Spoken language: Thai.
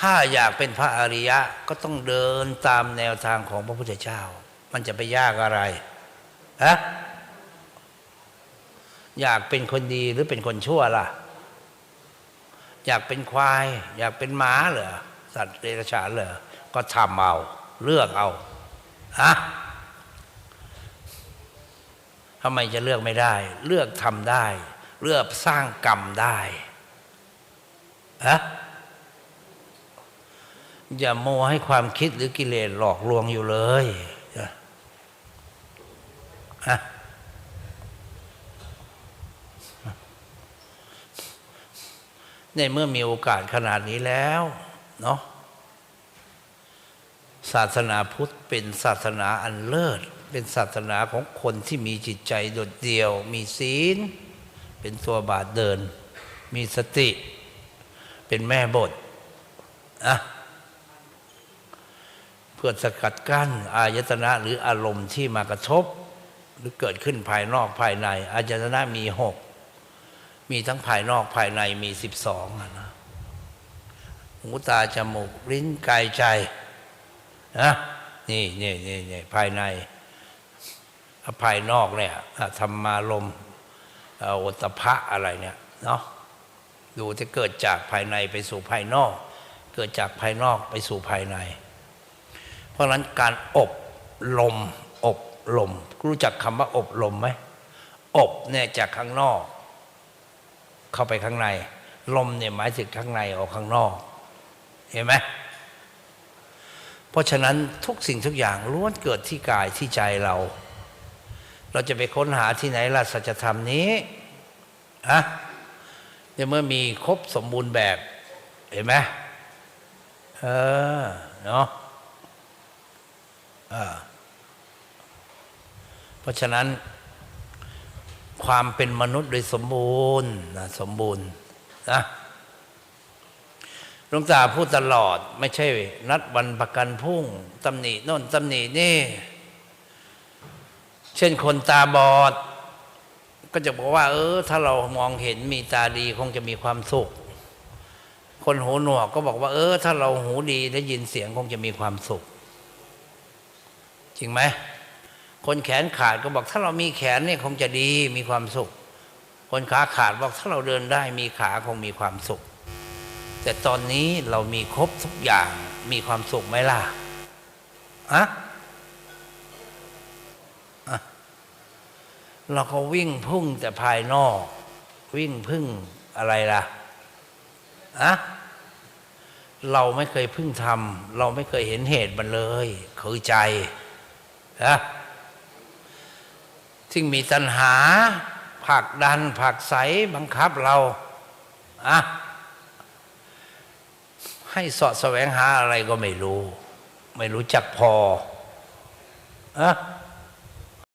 ถ้าอยากเป็นพระอริยะก็ต้องเดินตามแนวทางของพระพุทธเจ้า มันจะไปยากอะไรฮะอยากเป็นคนดีหรือเป็นคนชั่วล่ะ อยากเป็นควาย อยากเป็นหมาเหรอสัตว์เดรัจฉานเหรอก็ทำเอา เลือกเอาฮะทำไมจะเลือกไม่ได้ เลือกทำได้ เลือกสร้างกรรมได้ฮะ อย่าโมให้ความคิดหรือกิเลสหลอกลวงอยู่เลยฮะในเมื่อมีโอกาสขนาดนี้แล้วเนาะศาสนาพุทธเป็นศาสนาอันเลิศ เป็นศาสนาของคนที่มีจิตใจโดดเดี่ยว มีศีล เป็นตัวบาทเดิน มีสติ เป็นแม่บทอะ เพื่อสกัดกั้นอายตนะหรืออารมณ์ที่มากระทบ หรือเกิดขึ้นภายนอกภายใน อายตนะมีหกมีทั้งภายนอกภายในมีสิบสองนะหูตาจมูกลิ้นกายใจนะนี่นี่นี่นี่ภายใน ภายนอกเนี่ยธรรมารมโอตพะอะไรเนี่ยเนาะดูจะเกิดจากภายในไปสู่ภายนอก เกิดจากภายนอกไปสู่ภายใน เพราะฉะนั้นการอบลมอบลม รู้จักคำว่าอบลมไหมอบเนี่ยจากข้างนอก เข้าไปข้างใน ลมเนี่ยหมายถึงข้างในออกข้างนอก เห็นไหมเพราะฉะนั้นทุกสิ่งทุกอย่างล้วนเกิดที่กายที่ใจเรา เราจะไปค้นหาที่ไหนล่ะสัจธรรมนี้อะเมื่อมีครบสมบูรณ์แบบ เห็นไหมเออเนาะ เพราะฉะนั้นความเป็นมนุษย์โดยสมบูรณ์นะสมบูรณ์นะหลวงตาพูดตลอด ไม่ใช่ นัดวันประกันพุ่งตำหนิโน่นตำหนินี่ เช่นคนตาบอด ก็จะบอกว่า เออ ถ้าเรามองเห็นมีตาดีคงจะมีความสุข คนหูหนวกก็บอกว่า เออ ถ้าเราหูดีได้ยินเสียงคงจะมีความสุข จริงไหมคนแขนขาดก็บอกถ้าเรามีแขนเนี่ยคงจะดีมีความสุข คนขาขาดบอกถ้าเราเดินได้มีขาคงมีความสุข แต่ตอนนี้เรามีครบทุกอย่างมีความสุขไหมล่ะอะอะเราก็วิ่งพุ่งแต่ภายนอก วิ่งพึ่งอะไรล่ะอะเราไม่เคยพึ่งทำเราไม่เคยเห็นเหตุมันเลย คือใจ นะซึ่งมีตัณหาผลักดันผลักใสบังคับเราอะให้สอดแสวงหาอะไรก็ไม่รู้ ไม่รู้จักพออะ